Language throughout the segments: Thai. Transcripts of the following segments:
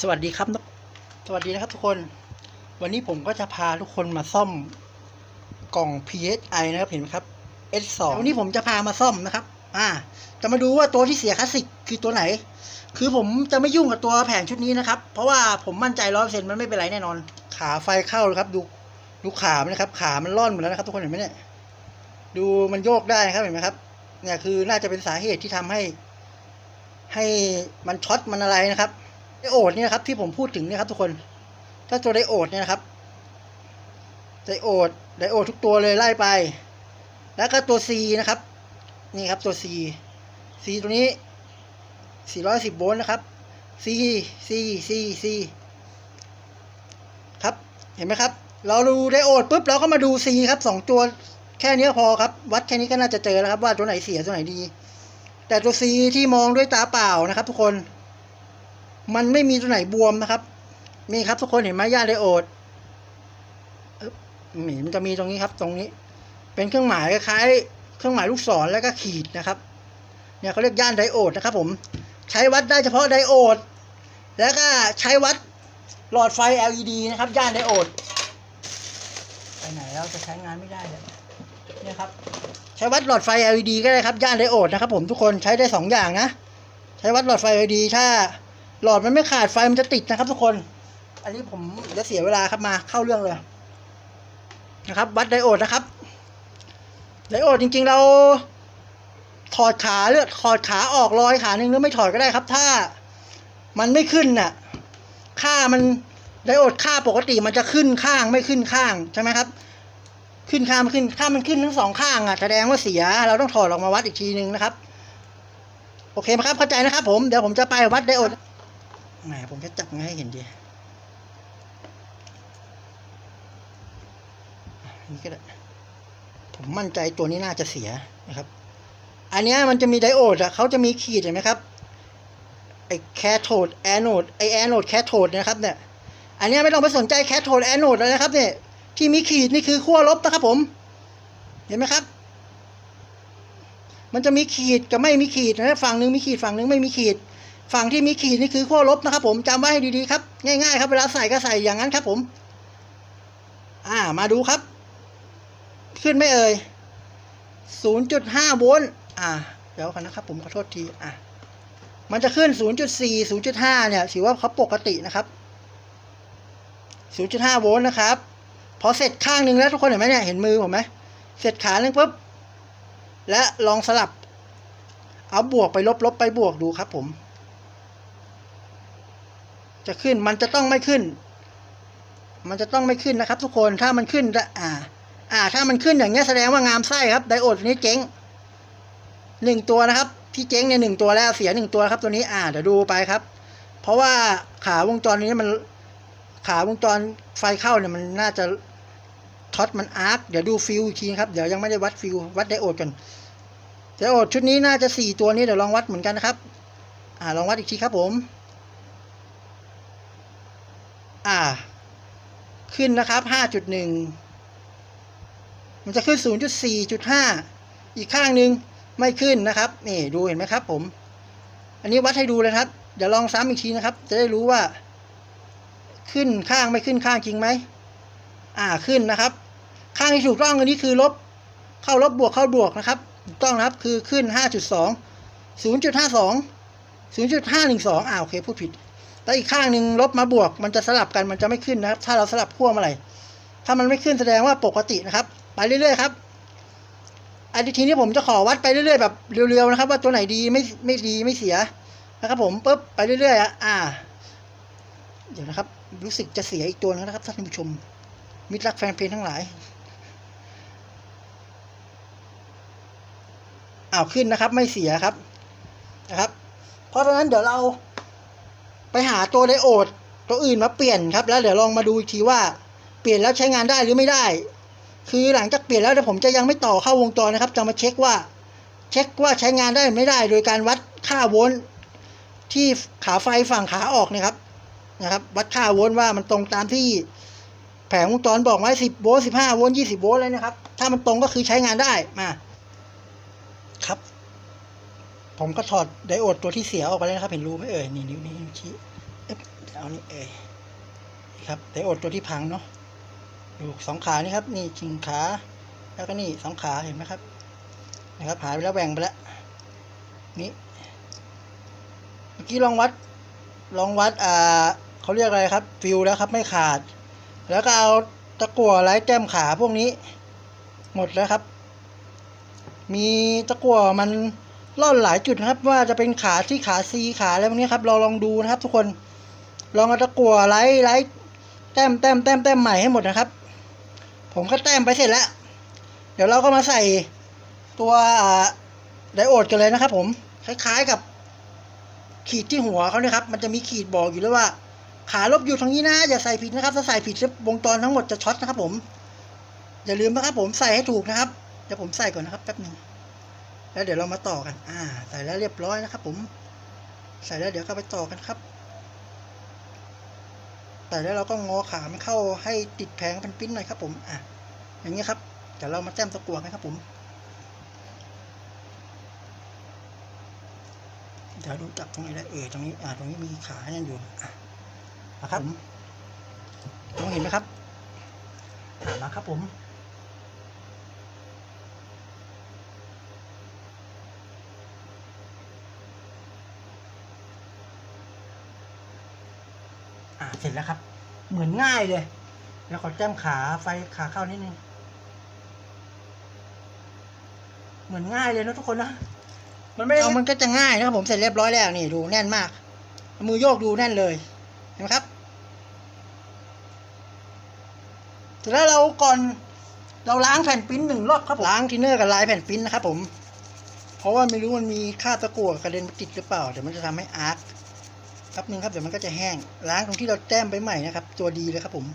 สวัสดีครับสวัสดีนะครับทุกคน วันนี้ผมก็จะพาทุกคนมาซ่อมกล่อง PSI นะครับเห็นไหมครับ S2 วันนี้ผมจะพามาซ่อมนะครับ อ่า จะมาดูว่าตัวที่เสียคลาสสิกคือตัวไหน คือผมจะไม่ยุ่งกับตัวแผงชุดนี้นะครับ เพราะว่าผมมั่นใจร้อยเปอร์เซ็นต์มันไม่เป็นไรแน่นอน ขาไฟเข้าเลยครับดูดูขามันนะครับ ขามันร่อนหมดแล้วนะครับ ทุกคนเห็นไหมเนี่ยดูมันโยกได้นะครับเห็นไหมครับ เนี่ยคือน่าจะเป็นสาเหตุที่ทำให้ ให้มันช็อตมันอะไรนะครับ ไดโอดเนี่ยนะครับที่ผมพูดถึงเนี่ยครับทุกคน ถ้าตัวไดโอดเนี่ยนะครับไดโอดไดโอดทุกตัวเลยไล่ไป แล้วก็ตัว C นะครับ นี่ครับตัว C C ตัวนี้ 410 โวลต์นะครับ C C C C ครับ เห็นไหมครับ เราดูไดโอดปุ๊บเราก็มาดู C ครับสองตัวแค่นี้พอครับ วัดแค่นี้ก็น่าจะเจอแล้วครับว่าตัวไหนเสียตัวไหนดี แต่ตัว C ที่มองด้วยตาเปล่านะครับ ทุกคน มันไม่มีตัวไหนบวมนะครับนี่ครับทุกคนเห็นไหมย่าไดโอดอึ๊บนี่มันจะมีตรงนี้ครับ ตรงนี้ เป็นเครื่องหมายคล้ายเครื่องหมายลูกศรแล้วก็ขีดนะครับ เนี่ยเขาเรียกย่านไดโอดนะครับ ผม ใช้วัดได้เฉพาะไดโอด แล้วก็ใช้วัดหลอดไฟ LED นะครับ ย่านไดโอด ไปไหนแล้วจะใช้งานไม่ได้เลยเนี่ยครับ ใช้วัดหลอดไฟ LED ก็ได้ครับ ย่านไดโอดนะครับ ผมทุกคนใช้ได้สองอย่างนะ ใช้วัดหลอดไฟ LED ถ้า หลอดมันไม่ขาดไฟมันจะติดนะครับทุกคน อันนี้ผมจะเสียเวลาครับมาเข้าเรื่องเลย นะครับ วัดไดโอดนะครับ ไดโอดจริง ๆ เรา ถอดขาเลือดถอดขาออกลอยขาหนึ่งหรือไม่ถอดก็ได้ครับ ถ้ามันไม่ขึ้นน่ะ ค่ามันไดโอดค่าปกติมันจะขึ้นข้างไม่ขึ้นข้างใช่ไหมครับ ขึ้นข้างไม่ขึ้นถ้ามันขึ้นทั้งสองข้างอะแสดงว่าเสีย เราต้องถอดออกมาวัดอีกทีหนึ่งนะครับ โอเคไหมครับเข้าใจนะครับ ผมเดี๋ยวผมจะไปวัดไดโอด แหมผมจะจับมาให้เห็นดีนี่ก็ได้ผมมั่นใจตัวนี้น่าจะเสียนะครับ อันนี้มันจะมีไดโอดอะเขาจะมีขีดเห็นไหมครับไอแคโทดแอนโอดไอแอนโอดแคโทดนะครับเนี่ยอันนี้ไม่ต้องไปสนใจแคโทดแอนโอดเลยนะครับเนี่ยที่มีขีดนี่คือขั้วลบนะครับผม เห็นไหมครับ มันจะมีขีดกับไม่มีขีดนะฝั่งหนึ่งมีขีดฝั่งหนึ่งไม่มีขีด ฝั่งที่มีขีดนี่คือขั้วลบนะครับ ผมจำไว้ให้ดีๆครับ ง่ายๆ ครับเวลาใส่ก็ใส่อย่างนั้นครับ ผม อ่ามาดูครับ ขึ้นไม่เอ่ย0.5โวลต์อ่าเดี๋ยวกันนะครับ ผมขอโทษทีอะมันจะขึ้น 0.4 0.5 เนี่ยถือว่าเขาปกตินะครับ 0.5 โวลต์นะครับ พอเสร็จข้างหนึ่งแล้วทุกคนเห็นไหมเนี่ย เห็นมือผมไหม เสร็จขาหนึ่งปุ๊บ และลองสลับ เอาบวกไปลบลบไปบวกดูครับผม จะขึ้นมันจะต้องไม่ขึ้น มันจะต้องไม่ขึ้นนะครับ ทุกคนถ้ามันขึ้นจะอ่า อ่า ถ้ามันขึ้นอย่างเงี้ยแสดงว่างามไส้ครับไดโอดตัวนี้เจ๊งหนึ่งตัวนะครับ ที่เจ๊งเนี่ยหนึ่งตัวแล้วเสียหนึ่งตัวครับ ตัวนี้อ่าเดี๋ยวดูไปครับ เพราะว่าขาวงจรนี้มัน ขาวงจรไฟเข้าเนี่ยมันน่าจะท็อตมันอาร์คเดี๋ยวดูฟิวอีกทีครับเดี๋ยวยังไม่ได้วัดฟิววัดไดโอดกันไดโอดชุดนี้น่าจะสี่ตัวนี้เดี๋ยวลองวัดเหมือนกันนะครับ อ่าลองวัดอีกทีครับผม อ่า ขึ้นนะครับห้าจุดหนึ่งมันจะขึ้นศูนย์จุดสี่จุดห้าอีกข้างหนึ่งไม่ขึ้นนะครับ นี่ดูเห็นไหมครับ ผม อันนี้วัดให้ดูเลยครับ เดี๋ยวลองซ้ำอีกทีนะครับ จะได้รู้ว่า ขึ้นข้างไม่ขึ้นข้างจริงไหม อ่า ขึ้นนะครับ ข้างที่ถูกต้องอันนี้คือลบ เข้าลบบวกเข้าบวกนะครับถูกต้องนะครับ คือขึ้นห้าจุดสองศูนย์จุดห้าสองศูนย์จุดห้าหนึ่งสองอ่าโอเคพูดผิด แล้วอีกข้างหนึ่งลบมาบวกมันจะสลับกันมันจะไม่ขึ้นนะครับ ถ้าเราสลับขั้วเมื่อไหร่ถ้ามันไม่ขึ้นแสดงว่าปกตินะครับ ไปเรื่อยๆครับอันทีนี้ผมจะขอวัดไปเรื่อยๆแบบเรียวๆนะครับ ว่าตัวไหนดีไม่ไม่ดีไม่เสียนะครับผมปุ๊บไปเรื่อยๆอะอ่า เดี๋ยวนะครับ รู้สึกจะเสียอีกตัวนะครับท่านผู้ชม มิตรรักแฟนเพลงทั้งหลายอ้าวขึ้นนะครับ ไม่เสียครับนะครับ เพราะฉะนั้นเดี๋ยวเรา ไปหาตัวไดโอดตัวอื่นมาเปลี่ยนครับ แล้วเดี๋ยวลองมาดูอีกทีว่า เปลี่ยนแล้วใช้งานได้หรือไม่ได้ คือหลังจากเปลี่ยนแล้วเดี๋ยวผมจะยังไม่ต่อเข้าวงจรนะครับ จะมาเช็คว่า เช็คว่าใช้งานได้ไม่ได้ โดยการวัดค่าโวลต์ที่ขาไฟฝั่งขาออกนะครับนะครับ วัดค่าโวลต์ว่ามันตรงตามที่แผงวงจรบอกไว้สิบโวลต์สิบห้าโวลต์ยี่สิบโวลต์เลยนะครับ ถ้ามันตรงก็คือใช้งานได้มา ผมก็ถอดไดโอดตัวที่เสียออกไปแล้วนะครับ เห็นรูไหมเอ่ยนี่นิ้วนี้วชี้เอ๊ะเอานี่เอยครับไดโอดตัวที่พังเนาะอยู่สองขานี่ครับ นี่ชิงขา แล้วก็นี่สองขาเห็นไหมครับ นะครับหายไปแล้วแบ่งไปแล้วนี่เมื่อกี้ลองวัด ลองวัดอ่าเขาเรียกอะไรครับ ฟิวแล้วครับไม่ขาด แล้วก็เอาตะกั่วไร้แก้มขาพวกนี้ หมดแล้วครับ มีตะกั่วมัน ล่อนหลายจุดนะครับว่าจะเป็นขาที่ขาซีขาอะไรพวกนี้ครับเราลองดูนะครับ ทุกคนลองเอาตะกั่วไร้ไร้แต้มแต้มแต้มแต้มใหม่ให้หมดนะครับ ผมก็แต้มไปเสร็จแล้ว เดี๋ยวเราก็มาใส่ตัวไดโอดกันเลยนะครับ ผมคล้ายๆกับขีดที่หัวเขาเนี่ยครับ มันจะมีขีดบอกอยู่แล้วว่า ขาลบอยู่ทางนี้นะ อย่าใส่ผิดนะครับ ถ้าใส่ผิดวงจรทั้งหมดจะช็อตนะครับ ผม อย่าลืมนะครับ ผมใส่ให้ถูกนะครับ เดี๋ยวผมใส่ก่อนนะครับแป๊บหนึ่ง แล้วเดี๋ยวเรามาต่อกัน อ่า ใส่แล้วเรียบร้อยนะครับผม ใส่แล้วเดี๋ยวก็ไปต่อกันครับใส่แล้วเราก็งอขามันเข้าให้ติดแผงเป็นปิ้นหน่อยครับ ผม อะ อย่างนี้ครับ เดี๋ยวเรามาแต้มตะกั่วกันครับผม เดี๋ยวดูจับตรงนี้ได้เออตรงนี้ อ่า ตรงนี้มีขาเนี่ยอยู่ อะนะครับผมมองเห็นไหมครับ อ่ามาครับผม อ่าเสร็จแล้วครับ เหมือนง่ายเลย แล้วขอแต้มขาไฟขาเข้านิดนึงเหมือนง่ายเลยนะทุกคนนะมันไม่เอามันก็จะง่ายนะครับผมเสร็จเรียบร้อยแล้วนี่ดูแน่นมากเอามือโยกดูแน่นเลยเห็นไหมครับเสร็จแล้วเราก่อนเราล้างแผ่นปริ้นหนึ่งรอบครับผมล้างทินเนอร์กับลายแผ่นปริ้นนะครับผม เพราะว่าไม่รู้มันมีค่าตะกั่วกระเด็นไปติดหรือเปล่าเดี๋ยวมันจะทำให้อาร์คแป๊บนึงครับเดี๋ยวมันก็จะแห้ง ล้างตรงที่เราแต้มไปใหม่นะครับ ตัวดีเลยครับผม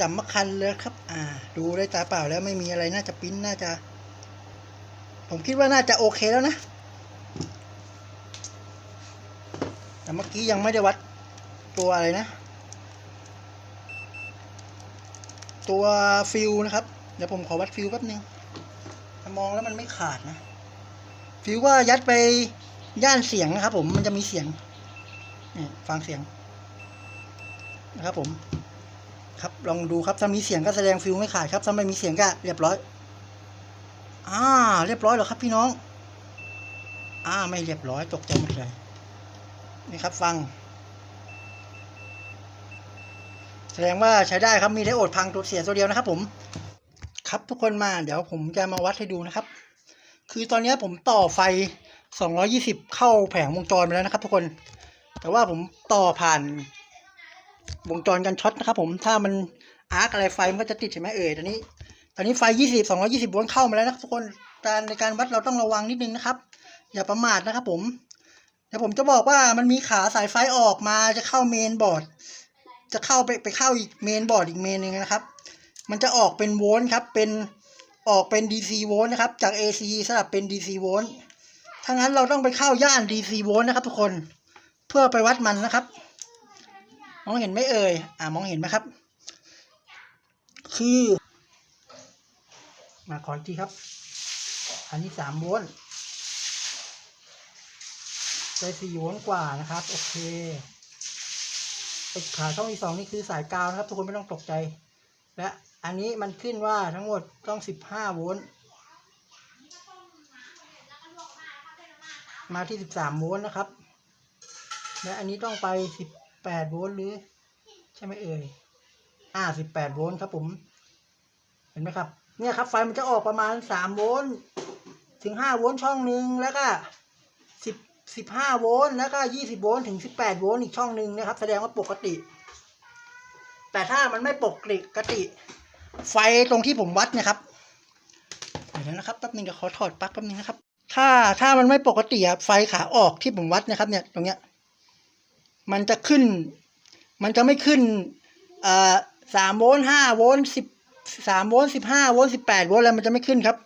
สำคัญเลยครับ อ่า ดูได้ตาเปล่าแล้วไม่มีอะไรน่าจะปิ้นน่าจะ ผมคิดว่าน่าจะโอเคแล้วนะ แต่เมื่อกี้ยังไม่ได้วัดตัวอะไรนะ ตัวฟิลนะครับ เดี๋ยวผมขอวัดฟิลแป๊บนึงมองแล้วมันไม่ขาดนะฟิลว่ายัดไปย่านเสียงนะครับผมมันจะมีเสียง นี่ฟังเสียงนะครับผม ครับลองดูครับถ้ามีเสียงก็แสดงฟิลไม่ขาดครับถ้าไม่มีเสียงก็เรียบร้อย อ่า เรียบร้อยแล้วครับพี่น้อง อ่าไม่เรียบร้อยตกใจหมดเลยนี่ครับฟัง แสดงว่าใช้ได้ครับมีไดโอดพังตัวเสียตัวเดียวนะครับ ผม ครับทุกคนมาเดี๋ยวผมจะมาวัดให้ดูนะครับ คือตอนนี้ผมต่อไฟ 220 เข้าแผงวงจรไปแล้วนะครับ ทุกคน แต่ว่าผมต่อผ่านวงจรกันช็อตนะครับผมถ้ามันอาร์คอะไรไฟมันก็จะติดใช่ไหมเอ่ยตอนนี้ ตอนนี้ไฟ 20 220โวลต์เข้ามาแล้วนะทุกคนการในการวัดเราต้องระวังนิดนึงนะครับ อย่าประมาทนะครับผมเดี๋ยวผมจะบอกว่ามันมีขาสายไฟออกมาจะเข้าเมนบอร์ด จะเข้าไปไปเข้าอีกเมนบอร์ดอีกเมนหนึ่งนะครับ มันจะออกเป็นโวลต์ครับเป็นออกเป็น DC โวลต์นะครับ จาก AC สลับเป็น DC โวลต์ถ้างั้นเราต้องไปเข้าย่าน DC โวลต์นะครับทุกคน เพื่อไปวัดมันนะครับ มองเห็นไหมเอ่ยอ่ามองเห็นไหมครับ คือ มาขออีกทีครับ อันนี้สามโวลต์ได้สี่โวลต์กว่านะครับ โอเคขาช่องที่สองนี่คือสายกาวนะครับ ทุกคนไม่ต้องตกใจ และอันนี้มันขึ้นว่าทั้งหมดต้องสิบห้าโวลต์มาที่สิบสามโวลต์นะครับ และอันนี้ต้องไปสิบแปดโวลต์หรือ ใช่ไหมเอ่ย อ่าสิบแปดโวลต์ครับผม เห็นไหมครับ เนี่ยครับ ไฟมันจะออกประมาณสามโวลต์ถึงห้าโวลต์ช่องหนึ่งแล้วก็สิบสิบห้าโวลต์แล้วก็ยี่สิบโวลต์ถึงสิบแปดโวลต์อีกช่องหนึ่งนะครับ แสดงว่าปกติ แต่ถ้ามันไม่ปกติ ไฟตรงที่ผมวัดนะครับเดี๋ยวนะครับแป๊บนึงเดี๋ยวขอถอดปลั๊กแป๊บนึงนะครับ ถ้าถ้ามันไม่ปกติอะไฟขาออกที่ผมวัดนะครับ เนี่ยตรงเนี้ย มันจะขึ้น มันจะไม่ขึ้นอ่อสามโวลต์ห้าโวลต์สิบสามโวลต์สิบห้าโวลต์สิบแปดโวลต์อะไรมันจะไม่ขึ้นครับ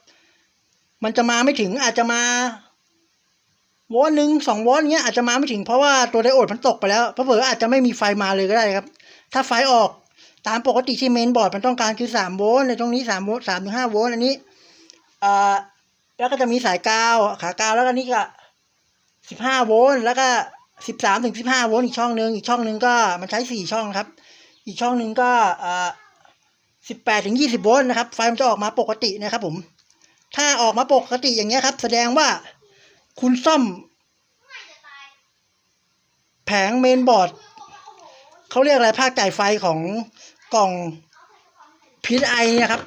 มันจะมาไม่ถึงอาจจะมาโวลต์หนึ่งสองโวลต์เงี้ยอาจจะมาไม่ถึงเพราะว่าตัวไดโอดมันตกไปแล้วเพราะเผื่ออาจจะไม่มีไฟมาเลยก็ได้ครับ ถ้าไฟออกตามปกติที่เมนบอร์ดมันต้องการคือสามโวลต์ในตรงนี้สามโวลต์สามถึงห้าโวลต์อันนี้อ่อแล้วก็จะมีสายกาวขากาวแล้วก็นี่ก็สิบห้าโวลต์แล้วก็ สิบสามถึงสิบห้าโวลต์อีกช่องหนึ่งอีกช่องหนึ่งก็มันใช้สี่ช่องครับ อีกช่องหนึ่งก็อ่าสิบแปดถึงยี่สิบโวลต์นะครับ ไฟมันจะออกมาปกตินะครับผม ถ้าออกมาปกติอย่างเงี้ยครับ แสดงว่าคุณซ่อม แผงเมนบอร์ดเขาเรียกอะไรภาคจ่ายไฟของกล่องพีไอนะครับ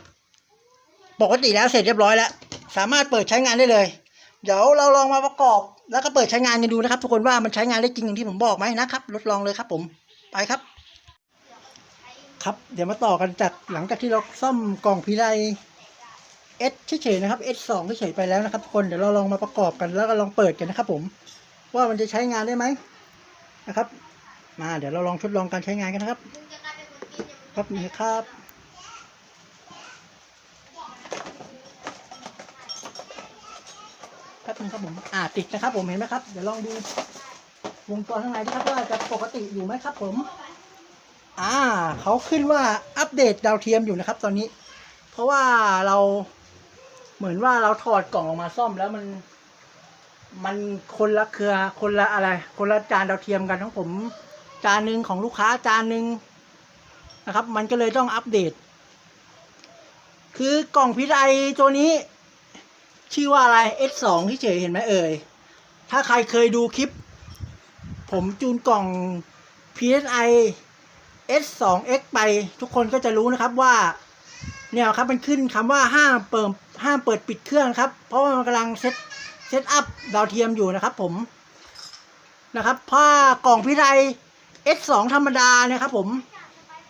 ปกติแล้วเสร็จเรียบร้อยแล้ว สามารถเปิดใช้งานได้เลย เดี๋ยวเราลองมาประกอบ แล้วก็เปิดใช้งานกันดูนะครับ ทุกคนว่ามันใช้งานได้จริงอย่างที่ผมบอกไหมนะครับทดลองเลยครับ ผมไปครับ ครับ เดี๋ยวมาต่อกันจากหลังจากที่เราซ่อมกล่องพีไอเอสเฉยๆนะครับ S 2เฉยๆไปแล้วนะครับทุกคนเดี๋ยวเราลองมาประกอบกันแล้วก็ลองเปิดกันนะครับ ผม ว่ามันจะใช้งานได้ไหมนะครับ มาเดี๋ยวเราลองทดลองการใช้งานกันนะครับ ครับนี่ครับแป๊บ นึงครับผมอ่าติดนะครับ ผมเห็นไหมครับ เดี๋ยวลองดูวงจรข้างในนะครับว่าจะปกติอยู่ไหมครับ ผม อ่าเขาขึ้นว่าอัปเดตดาวเทียมอยู่นะครับ ตอนนี้ เพราะว่าเราเหมือนว่าเราถอดกล่องออกมาซ่อมแล้วมัน มันคนละเครือคนละอะไร คนละจานดาวเทียมกันของผม จานหนึ่งของลูกค้าจานหนึ่งนะครับ มันก็เลยต้องอัปเดต คือกล่องพิไอตัวนี้ ชื่อว่าอะไร S2 ที่เฉยเห็นไหมเอ่ย ถ้าใครเคยดูคลิป ผมจูนกล่อง PSI S2X ไปทุกคนก็จะรู้นะครับว่า เนี่ยครับมันขึ้นคำว่าห้ามเปิดห้ามเปิดปิดเครื่องครับ เพราะว่ามันกำลังเซตเซตอัพดาวเทียมอยู่นะครับผมนะครับผ้ากล่องพิไทย S2 ธรรมดาเนี่ยครับผม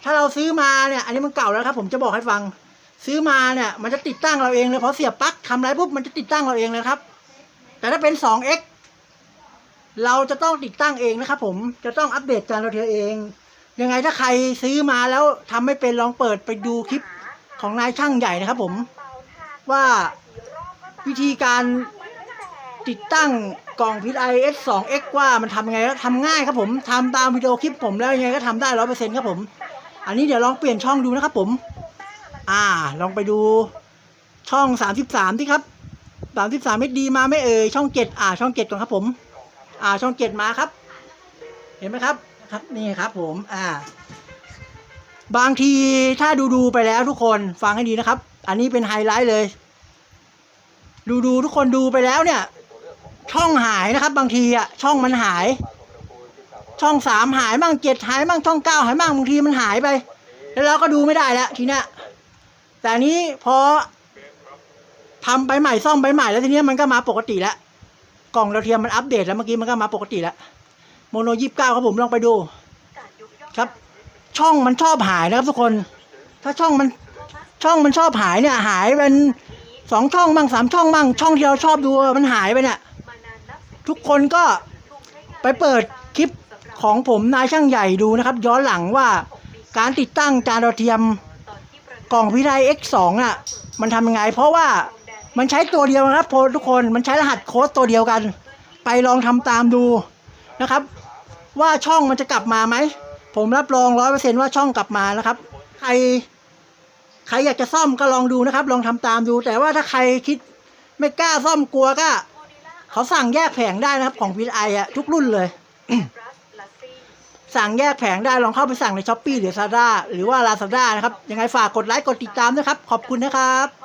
ถ้าเราซื้อมาเนี่ย อันนี้มันเก่าแล้วครับ ผมจะบอกให้ฟัง ซื้อมาเนี่ยมันจะติดตั้งเราเองเลยพอเสียบปลั๊กทำไรปุ๊บมันจะติดตั้งเราเองเลยครับ แต่ถ้าเป็น 2X เราจะต้องติดตั้งเองนะครับผมจะต้องอัปเดตจานดาเทียมเอง ยังไงถ้าใครซื้อมาแล้วทำไม่เป็นลองเปิดไปดูคลิปของนายช่างใหญ่นะครับผม ว่าวิธีการติดตั้งกล่องพิษ IS 2 X ว่ามันทำยังไงแล้วทำง่ายครับผมทำตามวิดีโอคลิปผมแล้วยังไงก็ทำได้ร้อยเปอร์เซ็นต์ครับผม อันนี้เดี๋ยวลองเปลี่ยนช่องดูนะครับผม อ่า ลองไปดูช่องสามสิบสามที่ครับสามสิบสามเมดีมาไม่เอ่ยช่องเจ็ดอ่า ช่องเจ็ดก่อนครับผม อ่า ช่องเจ็ดมาครับ เห็นไหมครับ ครับนี่ครับผม อ่า บางทีถ้าดูดูไปแล้วทุกคนฟังให้ดีนะครับ อันนี้เป็นไฮไลท์เลย ดูดูทุกคนดูไปแล้วเนี่ย ช่องหายนะครับ บางทีอะช่องมันหาย ช่องสามหายมั่งเจ็ดหายมั่งช่องเก้าหายมั่งบางทีมันหายไป แล้วเราก็ดูไม่ได้แล้วทีเนี้ย แต่อันนี้พอทำไปใหม่ซ่อมไปใหม่แล้วทีนี้มันก็มาปกติแล้วกล่องดาวเทียมมันอัปเดตแล้วเมื่อกี้มันก็มาปกติแล้วโมโนยี่สิบเก้าครับผมลองไปดู ครับ ช่องมันชอบหายนะครับทุกคน ถ้าช่องมันช่องมันชอบหายเนี่ย หายเป็นสองช่องบ้างสามช่องบ้างช่องที่เราชอบดูมันหายไปเนี่ยทุกคนก็ไปเปิดคลิปของผมนายช่างใหญ่ดูนะครับ ย้อนหลังว่าการติดตั้งจานดาวเทียม กล่องวิไล X2 น่ะ มันทำยังไง เพราะว่ามันใช้ตัวเดียวนะครับทุกคนมันใช้รหัสโค้ดตัวเดียวกัน ไปลองทำตามดูนะครับ ว่าช่องมันจะกลับมาไหม ผมรับรองร้อยเปอร์เซ็นว่าช่องกลับมานะครับ ใคร ใครอยากจะซ่อมก็ลองดูนะครับ ลองทำตามดู แต่ว่าถ้าใครคิดไม่กล้าซ่อมกลัวก็ เขาสั่งแยกแผงได้นะครับของ PSI อะทุกรุ่นเลย สั่งแยกแผงได้ลองเข้าไปสั่งในช้อปปีหรือซาด้าหรือว่าลาซาด้านะครับยังไงฝากกดไลค์กดติดตามนะครับ ขอบคุณนะครับ